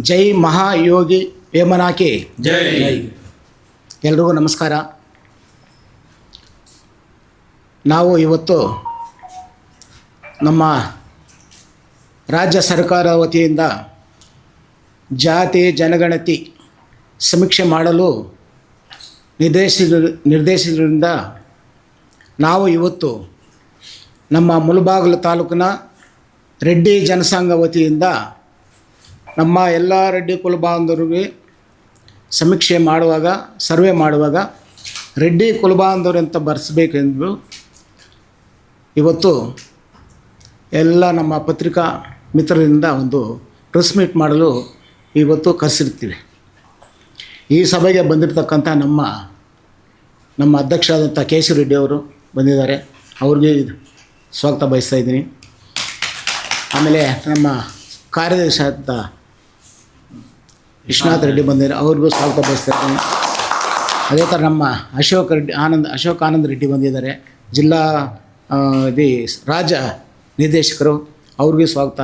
ಜೈ ಮಹಾಯೋಗಿ ವೇಮನಾಕೆ. ಜೈ. ಎಲ್ರಿಗೂ ನಮಸ್ಕಾರ. ನಾವು ಇವತ್ತು ನಮ್ಮ ರಾಜ್ಯ ಸರ್ಕಾರ ವತಿಯಿಂದ ಜಾತಿ ಜನಗಣತಿ ಸಮೀಕ್ಷೆ ಮಾಡಲು ನಿರ್ದೇಶಿಸಿದ ನಿರ್ದೇಶಿಸಿದ್ರಿಂದ ನಾವು ಇವತ್ತು ನಮ್ಮ ಮುಲಬಾಗಿಲು ತಾಲೂಕಿನ ರೆಡ್ಡಿ ಜನಸಂಘ ವತಿಯಿಂದ ನಮ್ಮ ಎಲ್ಲ ರೆಡ್ಡಿ ಕುಲಬಾಂಧವರಿಗೆ ಸಮೀಕ್ಷೆ ಮಾಡುವಾಗ, ಸರ್ವೆ ಮಾಡುವಾಗ ರೆಡ್ಡಿ ಕುಲಬಾಂಧವರು ಅಂತ ಬರೆಸಬೇಕೆಂದು ಇವತ್ತು ಎಲ್ಲ ನಮ್ಮ ಪತ್ರಿಕಾ ಮಿತ್ರರಿಂದ ಒಂದು ಪ್ರೆಸ್ ಮೀಟ್ ಮಾಡಲು ಇವತ್ತು ಕರೆಸಿರ್ತೀವಿ. ಈ ಸಭೆಗೆ ಬಂದಿರತಕ್ಕಂಥ ನಮ್ಮ ನಮ್ಮ ಅಧ್ಯಕ್ಷರಾದಂಥ ಕೆ ಸಿ ರೆಡ್ಡಿ ಅವರು ಬಂದಿದ್ದಾರೆ. ಅವ್ರಿಗೆ ಸ್ವಾಗತ ಬಯಸ್ತಾ ಇದ್ದೀನಿ. ಆಮೇಲೆ ನಮ್ಮ ಕಾರ್ಯದರ್ಶಿ ಆದಂಥ ವಿಶ್ವನಾಥ್ ರೆಡ್ಡಿ ಬಂದಿದ್ದಾರೆ ಅವ್ರಿಗೂ ಸ್ವಾಗತ ಬಯಸ್ತಾ ಇದ್ದೀನಿ. ಅದೇ ಥರ ನಮ್ಮ ಅಶೋಕ್ ರೆಡ್ಡಿ ಆನಂದ್ ಅಶೋಕ್ ಆನಂದ್ ರೆಡ್ಡಿ ಬಂದಿದ್ದಾರೆ. ಜಿಲ್ಲಾ ಇದು ರಾಜ ನಿರ್ದೇಶಕರು ಅವ್ರಿಗೂ ಸ್ವಾಗತ.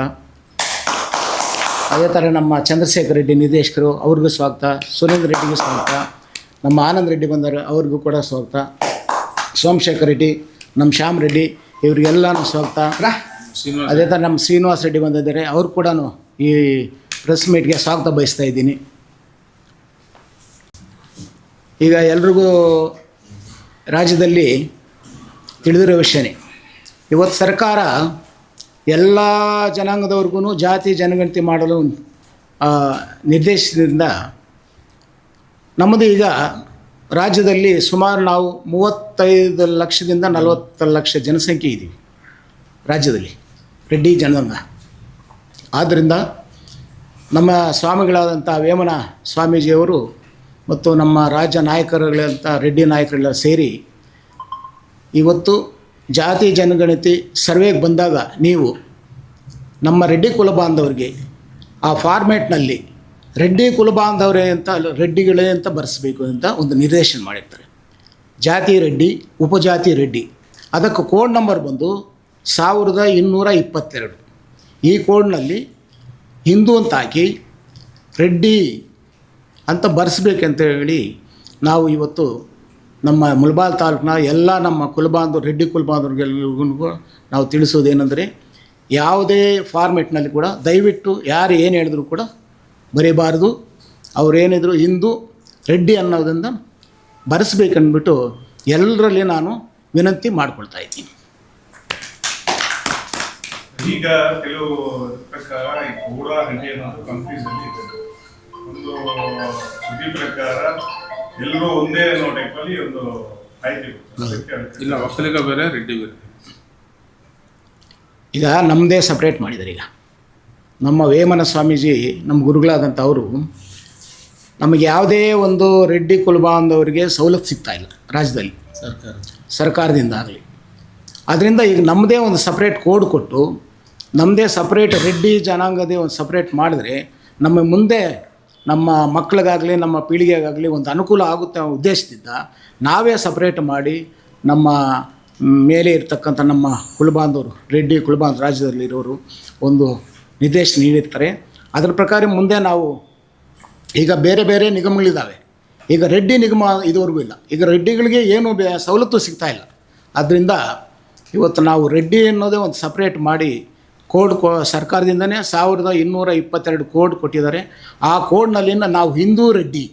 ಅದೇ ಥರ ನಮ್ಮ ಚಂದ್ರಶೇಖರ್ ರೆಡ್ಡಿ ನಿರ್ದೇಶಕರು ಅವ್ರಿಗೂ ಸ್ವಾಗತ. ಸುರೇಂದ್ರ ರೆಡ್ಡಿಗೂ ಸ್ವಾಗತ. ನಮ್ಮ ಆನಂದ್ ರೆಡ್ಡಿ ಬಂದರು ಅವ್ರಿಗೂ ಕೂಡ ಸ್ವಾಗತ. ಸೋಮಶೇಖರ್ ರೆಡ್ಡಿ ನಮ್ಮ ಶ್ಯಾಮ್ ರೆಡ್ಡಿ ಇವರಿಗೆಲ್ಲನೂ ಸ್ವಾಗತ. ಅದೇ ಥರ ನಮ್ಮ ಶ್ರೀನಿವಾಸ್ ರೆಡ್ಡಿ ಬಂದಿದ್ದಾರೆ ಅವ್ರು ಕೂಡ ಈ ಪ್ರೆಸ್ ಮೀಟ್ಗೆ ಸ್ವಾಗತ ಬಯಸ್ತಾ ಇದ್ದೀನಿ. ಈಗ ಎಲ್ರಿಗೂ ರಾಜ್ಯದಲ್ಲಿ ತಿಳಿದಿರೋ ವಿಷಯನೇ. ಇವತ್ತು ಸರ್ಕಾರ ಎಲ್ಲ ಜನಾಂಗದವ್ರಿಗೂ ಜಾತಿ ಜನಗಣತಿ ಮಾಡಲು ಆ, ನಿರ್ದೇಶಿಸಿದ್ರಿಂದ ನಮ್ಮದು ಈಗ ರಾಜ್ಯದಲ್ಲಿ ಸುಮಾರು ನಾವು ಮೂವತ್ತೈದು ಲಕ್ಷದಿಂದ ನಲವತ್ತು ಲಕ್ಷ ಜನಸಂಖ್ಯೆ ಇದ್ದೀವಿ ರಾಜ್ಯದಲ್ಲಿ. ರೆಡ್ಡಿ ಜನಾಂಗ. ಆದ್ದರಿಂದ ನಮ್ಮ ಸ್ವಾಮಿಗಳಾದಂಥ ವೇಮನ ಸ್ವಾಮೀಜಿಯವರು ಮತ್ತು ನಮ್ಮ ರಾಜ್ಯ ನಾಯಕರುಗಳಂಥ ರೆಡ್ಡಿ ನಾಯಕರೆಲ್ಲ ಸೇರಿ ಇವತ್ತು ಜಾತಿ ಜನಗಣತಿ ಸರ್ವೆಗೆ ಬಂದಾಗ ನೀವು ನಮ್ಮ ರೆಡ್ಡಿ ಕುಲಬಾಂಧವರಿಗೆ ಆ ಫಾರ್ಮೇಟ್ನಲ್ಲಿ ರೆಡ್ಡಿ ಕುಲಬಾಂಧವರೇ ಅಂತ ಅಲ್ಲ, ರೆಡ್ಡಿಗಳೇ ಅಂತ ಬರೆಸಬೇಕು ಅಂತ ಒಂದು ನಿರ್ದೇಶನ ಮಾಡಿರ್ತಾರೆ. ಜಾತಿ ರೆಡ್ಡಿ ಉಪಜಾತಿ ರೆಡ್ಡಿ. ಅದಕ್ಕೆ ಕೋಡ್ ನಂಬರ್ ಬಂದು ಸಾವಿರದ ಇನ್ನೂರ ಇಪ್ಪತ್ತೆರಡು. ಈ ಕೋಡ್ನಲ್ಲಿ ಹಿಂದೂ ಅಂತ ಹಾಕಿ ರೆಡ್ಡಿ ಅಂತ ಬರೆಸ್ಬೇಕಂತ ಹೇಳಿ ನಾವು ಇವತ್ತು ನಮ್ಮ ಮುಲ್ಬಾಲ್ ತಾಲೂಕಿನ ಎಲ್ಲ ನಮ್ಮ ಕುಲಬಾಂಧವರು, ರೆಡ್ಡಿ ಕುಲಬಾಂಧವ್ರಿಗೆಲ್ಲರಿಗೂ ನಾವು ತಿಳಿಸೋದೇನೆಂದರೆ ಯಾವುದೇ ಫಾರ್ಮೆಟ್ನಲ್ಲಿ ಕೂಡ ದಯವಿಟ್ಟು ಯಾರು ಏನು ಹೇಳಿದ್ರು ಕೂಡ ಬರೀಬಾರ್ದು. ಅವರೇನಿದ್ರು ಹಿಂದೂ, ರೆಡ್ಡಿ ಅನ್ನೋದನ್ನು ಬರೆಸ್ಬೇಕಂದ್ಬಿಟ್ಟು ಎಲ್ಲರಲ್ಲಿ ನಾನು ವಿನಂತಿ ಮಾಡ್ಕೊಳ್ತಾ ಇದ್ದೀನಿ. ಈಗ ಕೆಲವು ಪ್ರಕಾರ ಈ ಕೂಡ ರೆಡ್ಡಿ ಅನ್ನೋದು ಕನ್ಫ್ಯೂಸ್ ಅಲ್ಲಿ ಇದೆ. ಒಂದು ವಿಧಿ ಪ್ರಕಾರ ಎಲ್ಲರೂ ಒಂದೇ ಅನ್ನೋ ಟೈಪ್ ಅಲ್ಲಿ ಒಂದು ಆಯ್ಕೆ ಇಲ್ಲ ಒಕ್ಕಲಿಗ ಬೇರೆ ರೆಡ್ಡಿ ಬೇರೆ. ಈಗ ನಮ್ಮದೇ ಸಪ್ರೇಟ್ ಮಾಡಿದ್ದಾರೆ ಈಗ. ನಮ್ಮ ವೇಮನ ಸ್ವಾಮೀಜಿ ನಮ್ಮ ಗುರುಗಳಾದಂಥ ಅವರು ನಮಗೆ ಯಾವುದೇ ಒಂದು ರೆಡ್ಡಿ ಕುಲಬಾಂಧವರಿಗೆ ಸವಲತ್ತು ಸಿಗ್ತಾ ಇಲ್ಲ ರಾಜ್ಯದಲ್ಲಿ. ಸರ್ಕಾರ. ಸರ್ಕಾರದಿಂದ ಆಗಲಿ. ಅದರಿಂದ ಈಗ ನಮ್ಮದೇ ಒಂದು ಸಪ್ರೇಟ್ ಕೋಡ್ ಕೊಟ್ಟು ನಮ್ಮದೇ ಸಪ್ರೇಟ್ ರೆಡ್ಡಿ ಜನಾಂಗದೇ ಒಂದು ಸಪ್ರೇಟ್ ಮಾಡಿದ್ರೆ ನಮ್ಮ ಮುಂದೆ ನಮ್ಮ ಮಕ್ಕಳಿಗಾಗಲಿ ನಮ್ಮ ಪೀಳಿಗೆಗಾಗಲಿ ಒಂದು ಅನುಕೂಲ ಆಗುತ್ತೆ ಉದ್ದೇಶದಿಂದ ನಾವೇ ಸಪ್ರೇಟ್ ಮಾಡಿ ನಮ್ಮ ಮೇಲೆ ಇರ್ತಕ್ಕಂಥ ನಮ್ಮ ಕುಲಬಾಂಧವರು, ರೆಡ್ಡಿ ಕುಲಬಾಂಧ ರಾಜ್ಯದಲ್ಲಿರೋರು ಒಂದು ನಿರ್ದೇಶನ ನೀಡಿರ್ತಾರೆ. ಅದರ ಪ್ರಕಾರ ಮುಂದೆ ನಾವು ಈಗ ಬೇರೆ ಬೇರೆ ನಿಗಮಗಳಿದ್ದಾವೆ ಈಗ ರೆಡ್ಡಿ ನಿಗಮ ಇದುವರೆಗೂ ಇಲ್ಲ. ಈಗ ರೆಡ್ಡಿಗಳಿಗೆ ಏನು ಬೇ ಸವಲತ್ತು ಸಿಗ್ತಾ ಇಲ್ಲ. ಆದ್ದರಿಂದ ಇವತ್ತು ನಾವು ರೆಡ್ಡಿ ಅನ್ನೋದೇ ಒಂದು ಸಪ್ರೇಟ್ ಮಾಡಿ ಕೋಡ್ ಕೊ ಸರ್ಕಾರದಿಂದನೇ ಸಾವಿರದ ಇನ್ನೂರ ಇಪ್ಪತ್ತೆರಡು ಕೋಡ್ ಕೊಟ್ಟಿದ್ದಾರೆ. ಆ ಕೋಡ್ನಲ್ಲಿನ ನಾವು ಹಿಂದೂ ರೆಡ್ಡಿ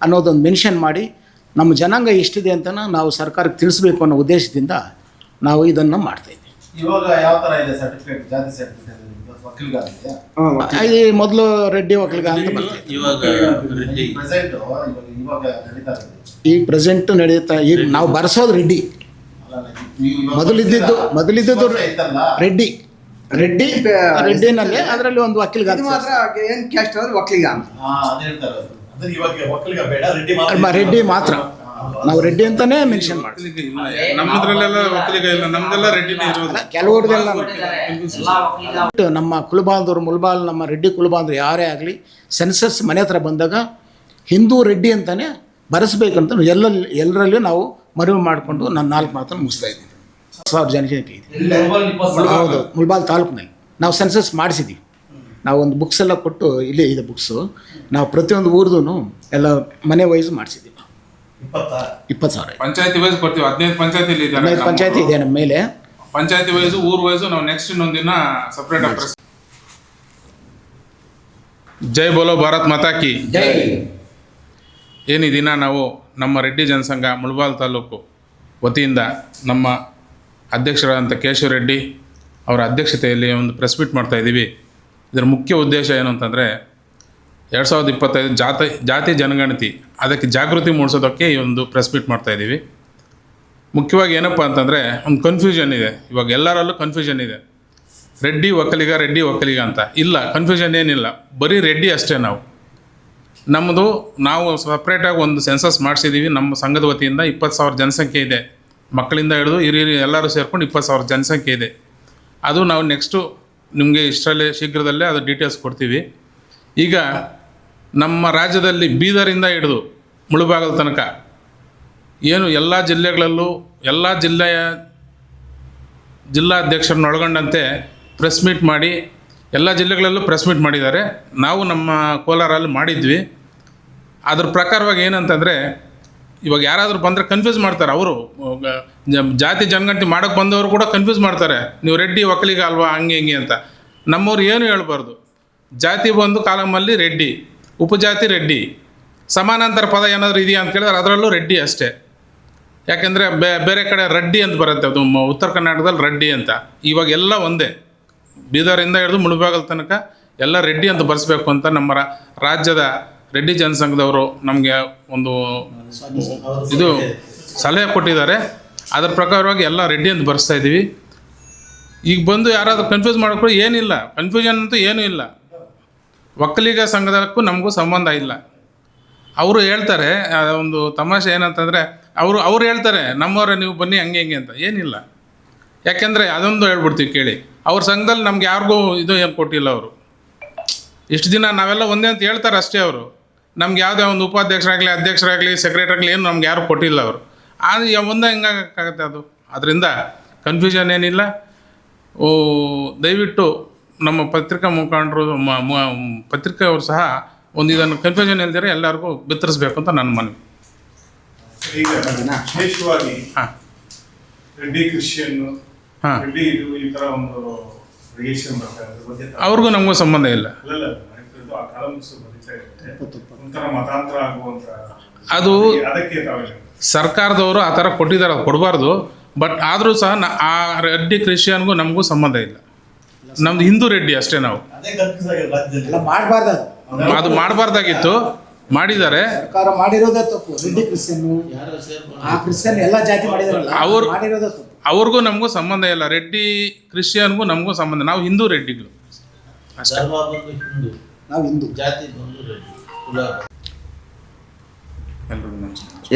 ಅನ್ನೋದೊಂದು ಮೆನ್ಷನ್ ಮಾಡಿ ನಮ್ಮ ಜನಾಂಗ ಎಷ್ಟಿದೆ ಅಂತ ನಾವು ಸರ್ಕಾರಕ್ಕೆ ತಿಳಿಸ್ಬೇಕು ಅನ್ನೋ ಉದ್ದೇಶದಿಂದ ನಾವು ಇದನ್ನು ಮಾಡ್ತಾಯಿದ್ದೀವಿ ಇವಾಗ ಯಾವ ತರ ಇದೆ ಸರ್ಟಿಫಿಕೇಟ್ ಜಾತಿ ಸರ್ಟಿಫಿಕೇಟ್ ವಕೀಲ್ಗಾರ ಇದೆಯಾ? ಈ ಮೊದಲು ರೆಡ್ಡಿ ಒಕ್ಕಲಿಗ ಅಂತ ಈ ಪ್ರೆಸೆಂಟ್ ನಡೀತಾ ಈಗ ನಡೆಯುತ್ತಾ ಈಗ ನಾವು ಬರ್ಸೋದು ರೆಡ್ಡಿ. ಮೊದಲಿದ್ದಿದ್ದು ಮೊದಲಿದ್ದಿದ್ದು ರೆಡ್ಡಿ. ರೆಡ್ಡಿ ರೆಡ್ಡಿನಲ್ಲಿ ಅದರಲ್ಲಿ ಒಂದು ವಕೀಲ್ಗ ಇದು ಮಾತ್ರ ಏನ್ ಕ್ಯಾಸ್ಟ್ ಅಂದ್ರೆ ಬೇಡ ರೆಡ್ಡಿ ಮಾತ್ರ ಅಲ್ವಾ, ರೆಡ್ಡಿ ಮಾತ್ರ. ನಾವು ರೆಡ್ಡಿ ಅಂತಾನೆ ಮೆನ್ಷನ್ ಮಾಡ್ತೀವಿ. ನಮ್ಮದ್ರಲ್ಲೆಲ್ಲ ಒಕ್ಕಲಿಗ ಇಲ್ಲ ನಮ್ದೆಲ್ಲ ರೆಡ್ಡಿನೇ ಇರೋದು. ನಮ್ಮ ಕುಲಬಾಂಧವರು ಮುಲ್ಬಾಲ್ ನಮ್ಮ ರೆಡ್ಡಿ ಕುಲಬಾಲ್ದ್ರು ಯಾರೇ ಆಗಲಿ ಸೆನ್ಸಸ್ ಮನೆ ಹತ್ರ ಬಂದಾಗ ಹಿಂದೂ ರೆಡ್ಡಿ ಅಂತಾನೆ ಬರೆಸ್ಬೇಕಂತ ಎಲ್ಲ ಎಲ್ಲರಲ್ಲೂ ನಾವು ಮನವಿ ಮಾಡಿಕೊಂಡು ನಾನು ನಾಲ್ಕು ಮಾತನ್ನು ಮುಗಿಸ್ತಾ ಇದ್ದೀನಿ. ಸಾವಿರ ಜನಸಂಖ್ಯೆ ಇದೆ ಹೌದು ಮುಳ್ಬಾಲ್ ತಾಲೂಕಿನಲ್ಲಿ. ನಾವು ಸೆನ್ಸಸ್ ಮಾಡಿಸಿದ್ದೀವಿ ನಾವು ಒಂದು ಬುಕ್ಸ್ ಎಲ್ಲ ಕೊಟ್ಟು ಇಲ್ಲೇ ಇದೆ ಬುಕ್ಸು ನಾವು ಪ್ರತಿಯೊಂದು ಊರ್ದು ಎಲ್ಲ ಮನೆ ವೈಸ್ ಮಾಡಿಸಿದ್ದೀವಿ ಇಪ್ಪತ್ತಾ ಸಾವಿರ. ಪಂಚಾಯತಿ ವೈಸ್ ಕೊಡ್ತೀವಿ. ಹದಿನೈದು ಪಂಚಾಯತಿ ಇದೆ ಹದಿನೈದು ಪಂಚಾಯತಿ ಇದೆ ನಮ್ಮ ಮೇಲೆ. ಪಂಚಾಯತಿ ವೈಸ್ ಊರ್ ವೈಸ್ ನಾವು ನೆಕ್ಸ್ಟ್ ಇನ್ನೊಂದು ದಿನ ಸಪ್ರೇಟ್ ಪ್ರೆಸ್ ಜೈ ಬೋಲೋ ಭಾರತ್ ಮಾತಾಕಿ ಕಿ. ಏನು ಈ ದಿನ ನಾವು ನಮ್ಮ ರೆಡ್ಡಿ ಜನಸಂಘ ಮುಳಬಾಲ್ ತಾಲೂಕು ವತಿಯಿಂದ ನಮ್ಮ ಅಧ್ಯಕ್ಷರಾದಂಥ ಕೇಶವ ರೆಡ್ಡಿ ಅವರ ಅಧ್ಯಕ್ಷತೆಯಲ್ಲಿ ಒಂದು ಪ್ರೆಸ್ ಮೀಟ್ ಮಾಡ್ತಾ ಇದ್ದೀವಿ. ಇದರ ಮುಖ್ಯ ಉದ್ದೇಶ ಏನು ಅಂತಂದರೆ, ಎರಡು ಸಾವಿರದ ಇಪ್ಪತ್ತೈದು ಜಾತಿ ಜಾತಿ ಜನಗಣತಿ, ಅದಕ್ಕೆ ಜಾಗೃತಿ ಮೂಡಿಸೋದಕ್ಕೆ ಈ ಒಂದು ಪ್ರೆಸ್ ಮೀಟ್ ಮಾಡ್ತಾ ಇದ್ದೀವಿ. ಮುಖ್ಯವಾಗಿ ಏನಪ್ಪ ಅಂತಂದರೆ, ಒಂದು ಕನ್ಫ್ಯೂಷನ್ ಇದೆ. ಇವಾಗ ಎಲ್ಲರಲ್ಲೂ ಕನ್ಫ್ಯೂಷನ್ ಇದೆ. ರೆಡ್ಡಿ ಒಕ್ಕಲಿಗ ರೆಡ್ಡಿ ಒಕ್ಕಲಿಗ ಅಂತ. ಇಲ್ಲ ಕನ್ಫ್ಯೂಷನ್ ಏನಿಲ್ಲ. ಬರೀ ರೆಡ್ಡಿ ಅಷ್ಟೇ ನಾವು. ನಮ್ಮದು ನಾವು ಸಪ್ರೇಟಾಗಿ ಒಂದು ಸೆನ್ಸಸ್ ಮಾಡಿಸಿದ್ದೀವಿ ನಮ್ಮ ಸಂಘದ ವತಿಯಿಂದ ಇಪ್ಪತ್ತು ಸಾವಿರ ಜನಸಂಖ್ಯೆ ಇದೆ. ಮಕ್ಕಳಿಂದ ಹಿಡಿದು ಹಿರಿಯರು ಎಲ್ಲರೂ ಸೇರ್ಕೊಂಡು ಇಪ್ಪತ್ತು ಸಾವಿರ ಜನಸಂಖ್ಯೆ ಇದೆ. ಅದು ನಾವು ನೆಕ್ಸ್ಟು ನಿಮಗೆ ಇಷ್ಟರಲ್ಲೇ ಶೀಘ್ರದಲ್ಲೇ ಅದು ಡೀಟೇಲ್ಸ್ ಕೊಡ್ತೀವಿ. ಈಗ ನಮ್ಮ ರಾಜ್ಯದಲ್ಲಿ ಬೀದರಿಂದ ಹಿಡಿದು ಮುಳುಬಾಗಲ್ ತನಕ ಏನು ಎಲ್ಲ ಜಿಲ್ಲೆಗಳಲ್ಲೂ ಎಲ್ಲ ಜಿಲ್ಲೆಯ ಜಿಲ್ಲಾಧ್ಯಕ್ಷರನ್ನ ಒಳಗೊಂಡಂತೆ ಪ್ರೆಸ್ ಮೀಟ್ ಮಾಡಿ ಎಲ್ಲ ಜಿಲ್ಲೆಗಳಲ್ಲೂ ಪ್ರೆಸ್ ಮೀಟ್ ಮಾಡಿದ್ದಾರೆ. ನಾವು ನಮ್ಮ ಕೋಲಾರಲ್ಲಿ ಮಾಡಿದ್ವಿ. ಅದ್ರ ಪ್ರಕಾರವಾಗಿ ಏನಂತಂದರೆ ಇವಾಗ ಯಾರಾದರೂ ಬಂದರೆ ಕನ್ಫ್ಯೂಸ್ ಮಾಡ್ತಾರೆ. ಅವರು ಜಾತಿ ಜನಗಣತಿ ಮಾಡೋಕ್ಕೆ ಬಂದವರು ಕೂಡ ಕನ್ಫ್ಯೂಸ್ ಮಾಡ್ತಾರೆ. ನೀವು ರೆಡ್ಡಿ, ಒಕ್ಕಲಿಗ ಅಲ್ವಾ, ಹಂಗೆ, ಹಿಂಗೆ ಅಂತ. ನಮ್ಮವ್ರು ಏನು ಹೇಳ್ಬಾರ್ದು? ಜಾತಿ ಬಂದು ಕಾಲಮಲ್ಲಿ ರೆಡ್ಡಿ, ಉಪಜಾತಿ ರೆಡ್ಡಿ. ಸಮಾನಾಂತರ ಪದ ಏನಾದರೂ ಇದೆಯಾ ಅಂತ ಕೇಳಿದ್ರೆ ಅದರಲ್ಲೂ ರೆಡ್ಡಿ ಅಷ್ಟೇ. ಯಾಕೆಂದರೆ ಬೇರೆ ಕಡೆ ರೆಡ್ಡಿ ಅಂತ ಬರುತ್ತೆ. ಅದು ಉತ್ತರ ಕರ್ನಾಟಕದಲ್ಲಿ ರೆಡ್ಡಿ ಅಂತ. ಇವಾಗ ಎಲ್ಲ ಒಂದೇ. ಬೀದರಿಂದ ಹಿಡಿದು ಮುಳುಬಾಗಲ್ ತನಕ ಎಲ್ಲ ರೆಡ್ಡಿ ಅಂತ ಬರೆಸ್ಬೇಕು ಅಂತ ನಮ್ಮ ರಾಜ್ಯದ ರೆಡ್ಡಿ ಜನಸಂಘದವರು ನಮಗೆ ಒಂದು ಇದು ಸಲಹೆ ಕೊಟ್ಟಿದ್ದಾರೆ. ಅದರ ಪ್ರಕಾರವಾಗಿ ಎಲ್ಲ ರೆಡ್ಡಿ ಅಂತ ಬರೆಸ್ತಾ ಇದ್ದೀವಿ. ಈಗ ಬಂದು ಯಾರಾದರೂ ಕನ್ಫ್ಯೂಸ್ ಮಾಡಿಕೊಂಡು ಏನಿಲ್ಲ. ಕನ್ಫ್ಯೂಷನ್ ಅಂತೂ ಏನೂ ಇಲ್ಲ. ಒಕ್ಕಲಿಗ ಸಂಘದಕ್ಕೂ ನಮಗೂ ಸಂಬಂಧ ಇಲ್ಲ. ಅವರು ಹೇಳ್ತಾರೆ ಒಂದು ತಮಾಷೆ ಏನಂತಂದರೆ, ಅವರು, ಅವ್ರು ಹೇಳ್ತಾರೆ, ನಮ್ಮವರೇ ನೀವು ಬನ್ನಿ ಹಂಗೆ ಹಿಂಗೆ ಅಂತ. ಏನಿಲ್ಲ. ಯಾಕೆಂದರೆ ಅದೊಂದು ಹೇಳ್ಬಿಡ್ತೀವಿ ಕೇಳಿ. ಅವ್ರ ಸಂಘದಲ್ಲಿ ನಮ್ಗೆ ಯಾರಿಗೂ ಇದು ಏನು ಕೊಟ್ಟಿಲ್ಲ ಅವರು. ಇಷ್ಟು ದಿನ ನಾವೆಲ್ಲ ಒಂದೇ ಅಂತ ಹೇಳ್ತಾರೆ ಅಷ್ಟೇ ಅವರು. ನಮ್ಗೆ ಯಾವುದೇ ಒಂದು ಉಪಾಧ್ಯಕ್ಷರಾಗಲಿ ಅಧ್ಯಕ್ಷರಾಗಲಿ ಸೆಕ್ರೆಟರಿ ಆಗಲಿ ಏನು ನಮ್ಗೆ ಯಾರು ಕೊಟ್ಟಿಲ್ಲ ಅವರು. ಆದರೆ ಮುಂದೆ ಒಂದೇ ಹೆಂಗಾಗತ್ತೆ ಅದು? ಅದರಿಂದ ಕನ್ಫ್ಯೂಷನ್ ಏನಿಲ್ಲ. ಓ ದಯವಿಟ್ಟು ನಮ್ಮ ಪತ್ರಿಕಾ ಮುಖಂಡರು ಪತ್ರಿಕೆಯವರು ಸಹ ಒಂದು ಇದನ್ನು ಕನ್ಫ್ಯೂಷನ್ ಇಲ್ದಿರ ಎಲ್ಲರಿಗೂ ಬಿತ್ತರಿಸ್ಬೇಕು ಅಂತ ನನ್ನ ಮನವಿ. ವಿಶೇಷವಾಗಿ ಹಾಂ. ರೆಡ್ಡಿ ಕ್ರಿಶ್ಚಿಯನ್ ಹಾಂ. ರೆಡ್ಡಿ ಇದು ಈ ತರ ಒಂದು ರಿಲೇಷನ್ ಬರ್ತಾ ಇದೆ. ಅದ್ರ ಬಗ್ಗೆ ತಾವು- ಅವ್ರಿಗೂ ನಮಗೂ ಸಂಬಂಧ ಇಲ್ಲ. ಇರುತ್ತೆ ಒಂಥರ ಮತಾಂತರ ಆಗುವಂತ ಅದು ಅದಕ್ಕೆ ಸರ್ಕಾರದವರು ಆ ಥರ ಕೊಟ್ಟಿದ್ದಾರೆ ಅದು ಕೊಡಬಾರ್ದು. ಬಟ್ ಆದರೂ ಸಹ ಆ ರೆಡ್ಡಿ ಕ್ರಿಶ್ಚಿಯನ್ಗೂ ನಮಗೂ ಸಂಬಂಧ ಇಲ್ಲ. ನಮ್ದು ಹಿಂದೂ ರೆಡ್ಡಿ ಅಷ್ಟೇ ನಾವು. ಅದೇ ಮಾಡಬಾರ್ದಾಗಿತ್ತು. ಮಾಡಿದ್ದಾರೆ. ಸರ್ಕಾರ ಮಾಡಿರೋದೇ ತಪ್ಪು. ರೆಡ್ಡಿ ಕ್ರಿಶ್ಚಿಯನ್ ಆ ಕ್ರಿಶ್ಚಿಯನ್ ಎಲ್ಲ ಜಾತಿ ಮಾಡಿದಾರಲ್ಲ ಅವ್ರು- ಮಾಡಿರೋದೇ ಅವ್ರಿಗೂ ನಮಗೂ ಸಂಬಂಧ ಇಲ್ಲ. ರೆಡ್ಡಿ ಕ್ರಿಶ್ಚಿಯನ್ಗೂ ನಮಗೂ ಸಂಬಂಧ ನಾವು ಹಿಂದೂ ರೆಡ್ಡಿಗಳು. ಅಷ್ಟೇ. ನಾವು ಹಿಂದೂ. ಜಾತಿ ರೆಡ್ಡಿ ಅವರು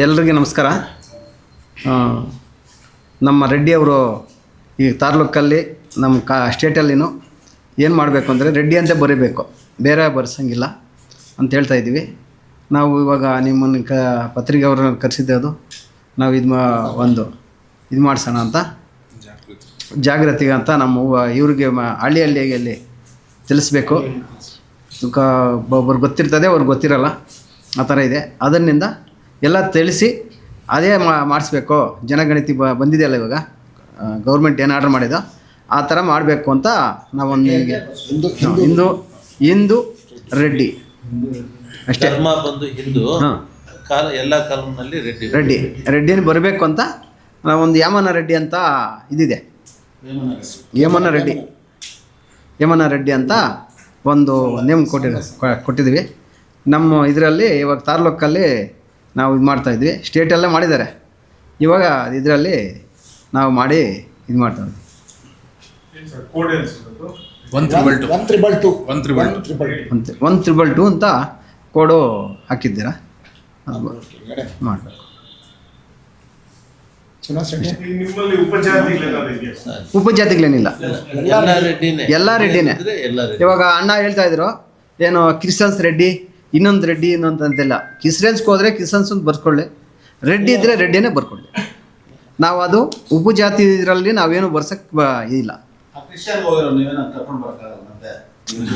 ಎಲ್ರಿಗೂ ನಮಸ್ಕಾರ. ನಮ್ಮ ರೆಡ್ಡಿಯವರು ಈ ತಾಲೂಕಲ್ಲಿ ನಮ್ಮ ಕಾ ಸ್ಟೇಟಲ್ಲಿನೂ ಏನು ಮಾಡಬೇಕು ಅಂದರೆ ರೆಡ್ಡಿ ಅಂತ ಬರೀಬೇಕು. ಬೇರೆ ಬರ್ಸಂಗಿಲ್ಲ ಅಂತ ಹೇಳ್ತಾ ಇದ್ದೀವಿ. ನಾವು ಇವಾಗ ನಿಮ್ಮನ್ನು ಕ ಪತ್ರಿಕೆ ಅವ್ರನ್ನ ಕರೆಸಿದ್ದೆ ಅದು ನಾವು ಇದು ಮಾ ಒಂದು ಇದು ಮಾಡಿಸೋಣ ಅಂತ. ಜಾಗೃತಿಗೆ ಅಂತ ನಮ್ಮ ಇವ್ರಿಗೆ ಮ ಹಳ್ಳಿ ಹಳ್ಳಿಯಲ್ಲಿ ತಿಳಿಸ್ಬೇಕು. ಕ ಒಬ್ರು ಗೊತ್ತಿರ್ತದೆ ಅವ್ರಿಗೆ ಗೊತ್ತಿರಲ್ಲ. ಆ ಥರ ಇದೆ. ಅದರಿಂದ ಎಲ್ಲ ತಿಳಿಸಿ ಅದೇ ಮಾಡಿಸ್ಬೇಕು. ಜನಗಣತಿ ಬ ಬಂದಿದೆಯಲ್ಲ ಇವಾಗ. ಗೌರ್ಮೆಂಟ್ ಏನು ಆರ್ಡರ್ ಮಾಡಿದೋ ಆ ಥರ ಮಾಡಬೇಕು ಅಂತ ನಾವೊಂದು ಹಿಂದೂ ಹಿಂದೂ ರೆಡ್ಡಿ. ಅಷ್ಟೇ. ಬಂದು ಹಿಂದೂ ಹಾಂ. ಕಾಲ ಎಲ್ಲ ಕಾಲಮ್ನಲ್ಲಿ ರೆಡ್ಡಿ. ರೆಡ್ಡಿ. ರೆಡ್ಡಿನ ಬರಬೇಕು ಅಂತ ನಾವೊಂದು ಯಮನ ರೆಡ್ಡಿ ಅಂತ ಇದಿದೆ. ಯಮನ ರೆಡ್ಡಿ. ಯಮನ ರೆಡ್ಡಿ ಅಂತ ಒಂದು ನೇಮ್ ಕೊಟ್ಟಿರ ಕೊಟ್ಟಿದ್ದೀವಿ. ನಮ್ಮ ಇದರಲ್ಲಿ ಇವಾಗ ತಾಲ್ಲೂಕಲ್ಲಿ ನಾವು ಇದು ಮಾಡ್ತಾಯಿದ್ವಿ ಸ್ಟೇಟಲ್ಲೇ ಮಾಡಿದ್ದಾರೆ. ಇವಾಗ ಇದರಲ್ಲಿ ನಾವು ಮಾಡಿ ಇದು ಅನ್ಸುತ್ತೆ one triple two one triple two one triple two triple one triple two ಅಂತ ಕೋಡು ಹಾಕಿದ್ದೀರಾ? ಮಾಡಬೇಕು. ನಿಮ್ಮಲ್ಲಿ ಉಪಜಾತಿಗಳೇನಾದ್ರು ಇದೆಯಾ? ಉಪಜಾತಿಗಳೇನಿಲ್ಲ. ಎಲ್ಲ ರೆಡ್ಡಿನೇ. ಎಲ್ಲ ರೆಡ್ಡಿನೇ. ಇದ್ರೆ ಎಲ್ಲ ರೆಡ್ಡಿ. ಇವಾಗ ಅಣ್ಣ ಹೇಳ್ತಾ ಇದ್ರು ಏನು ಕ್ರಿಶ್ಚಿಯನ್ಸ್ ರೆಡ್ಡಿ ಇನ್ನೊಂದು ರೆಡ್ಡಿ ಇನ್ನೊಂದು ಅಂತೆಲ್ಲ ಕ್ರಿಶ್ಚಿಯನ್ಸ್ಗೆ ಹೋದ್ರೆ ಕ್ರಿಶ್ಚಿಯನ್ಸ್ ಅಂತ ಬರ್ಕೊಳ್ಳಿ. ರೆಡ್ಡಿ ಇದ್ರೆ ರೆಡ್ಡಿನೇ ಬರ್ಕೊಳ್ಳಿ. ನಾವು ಅದು ಉಪಜಾತಿ ಇದರಲ್ಲಿ ನಾವೇನು ಬರ್ಸಕ್ಕೆ ಬ- ಇಲ್ಲ ಆ ಕ್ರಿಶ್ಚಿಯನ್ ಹೋಗಿರೋ ನೀವೇನ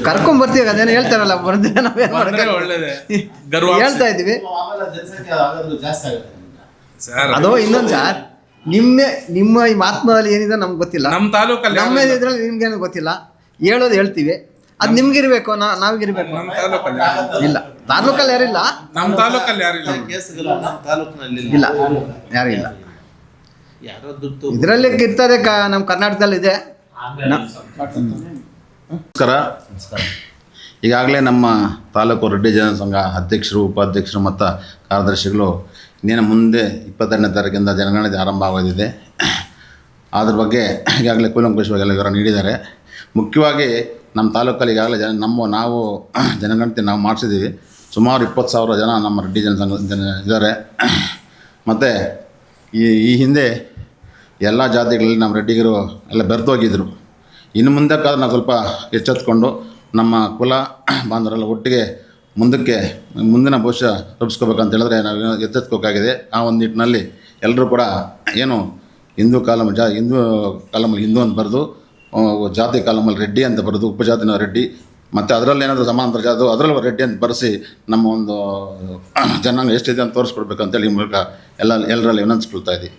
ಕರ್ಕೊಂಡು ಬರ್ತೀವಿ ಅದೇನು ಹೇಳ್ತಾರಲ್ಲ ನಾವೇನು ಬಂದ್ರೆ ಒಳ್ಳೇದೇ. ಗರ್ವ ಹೇಳ್ತಾ ಇದೀವಿ ಆಮೇಲೆ ಜನಸಂಖ್ಯೆ ಆಗೋದು ಜಾಸ್ತಿ ಆಗುತ್ತೆ ನಿಮ್ಗೆ. ಸರ್ ಅದು ಇನ್ನೊಂದು ಸರ್ ನಿಮ್ಮ ನಿಮ್ಮ ಈ ಮಹಾತ್ಮದಲ್ಲಿ ಏನಿದೆ ನಮ್ಗೆ ಗೊತ್ತಿಲ್ಲ. ನಮ್ಮ ತಾಲೂಕಲ್ಲಿ ನಮ್ಮ ಇದ್ರಲ್ಲಿ ನಿಮ್ಗೇನು ಗೊತ್ತಿಲ್ಲ. ಹೇಳೋದು ಹೇಳ್ತೀವಿ. ಅದು ನಿಮ್ಗಿರ್ಬೇಕು ನಾ ನಾವಿಗಿರ್ಬೇಕು. ನಮ್ಮ ತಾಲೂಕಲ್ಲಿ ಇಲ್ಲ. ತಾಲೂಕಲ್ಲಿ ಯಾರಿಲ್ಲ ನಮ್ಮ ತಾಲೂಕಲ್ಲಿ ಯಾರಿಲ್ಲ ಕೇಸ್ಗಳು ನಮ್ಮ ತಾಲೂಕಿನಲ್ಲಿ ಇಲ್ಲ. ಯಾರು ಇಲ್ಲ. ಯಾರೋ ದುಡ್ಡು ಇದರಲ್ಲಿ ಇರ್ತದೆ ಕ ನಮ್ಮ ಕರ್ನಾಟಕದಲ್ಲಿ ಇದೆ. ನಮಸ್ಕಾರ. ಈಗಾಗಲೇ ನಮ್ಮ ತಾಲೂಕು ರೆಡ್ಡಿ ಜನ ಸಂಘ ಅಧ್ಯಕ್ಷರು ಉಪಾಧ್ಯಕ್ಷರು ಮತ್ತು ಕಾರ್ಯದರ್ಶಿಗಳು ಇನ್ನೇನು ಮುಂದೆ ಇಪ್ಪತ್ತೆರಡನೇ ತಾರೀಕಿಂದ ಜನಗಣತಿ ಆರಂಭ ಆಗೋದಿದೆ. ಅದ್ರ ಬಗ್ಗೆ ಈಗಾಗಲೇ ಕೂಲಂಕುಷವಾಗಿ ಎಲ್ಲ ವಿವರ ನೀಡಿದ್ದಾರೆ. ಮುಖ್ಯವಾಗಿ ನಮ್ಮ ತಾಲೂಕಲ್ಲಿ ಈಗಾಗಲೇ ಜನ, ನಮ್ಮ ನಾವು ಜನಗಣತಿ ನಾವು ಮಾಡಿಸಿದ್ದೀವಿ. ಸುಮಾರು ಇಪ್ಪತ್ತು ಸಾವಿರ ಜನ ನಮ್ಮ ರೆಡ್ಡಿ ಜನಸಂಘ ಜನ ಇದ್ದಾರೆ. ಮತ್ತು ಈ ಈ ಹಿಂದೆ ಎಲ್ಲ ಜಾತಿಗಳಲ್ಲಿ ನಮ್ಮ ರೆಡ್ಡಿಗರು ಎಲ್ಲ ಬೆರೆತೋಗಿದ್ದರು ಇನ್ನು ಮುಂದಕ್ಕಾದ್ರೆ ನಾವು ಸ್ವಲ್ಪ ಎಚ್ಚೆತ್ಕೊಂಡು ನಮ್ಮ ಕುಲ ಬಾಂಧವರೆಲ್ಲ ಒಟ್ಟಿಗೆ ಮುಂದಕ್ಕೆ, ಮುಂದಿನ ಭವಿಷ್ಯ ರೂಪಿಸ್ಕೋಬೇಕಂತ ಹೇಳಿದ್ರೆ ನಾವು ಎಚ್ಚೆತ್ಕೋಬೇಕಾಗಿದೆ ಆ ಒಂದು ನಿಟ್ಟಿನಲ್ಲಿ ಎಲ್ಲರೂ ಕೂಡ ಏನು ಹಿಂದೂ ಕಾಲಮ್ ಜಾ, ಹಿಂದೂ ಕಾಲಮಲ್ಲಿ ಹಿಂದೂ ಅಂತ ಬರೆದು ಜಾತಿ ಕಾಲಮಲ್ಲಿ ರೆಡ್ಡಿ ಅಂತ ಬರೆದು, ಉಪಜಾತಿನ ರೆಡ್ಡಿ, ಮತ್ತು ಅದರಲ್ಲಿ ಏನಾದರೂ ಸಮಾಂತರ ಜಾತಿ, ಅದರಲ್ಲಿ ರೆಡ್ಡಿ ಅಂತ ಬರೆಸಿ ನಮ್ಮ ಒಂದು ಜನಾಂಗ ಎಷ್ಟಿದೆ ಅಂತ ತೋರಿಸ್ಕೊಡ್ಬೇಕು ಅಂತೇಳಿ ಈ ಮೂಲಕ ಎಲ್ಲ, ಎಲ್ಲರಲ್ಲಿ ವಿನಂತಿಸ್ಕೊಳ್ತಾ ಇದ್ದೀವಿ.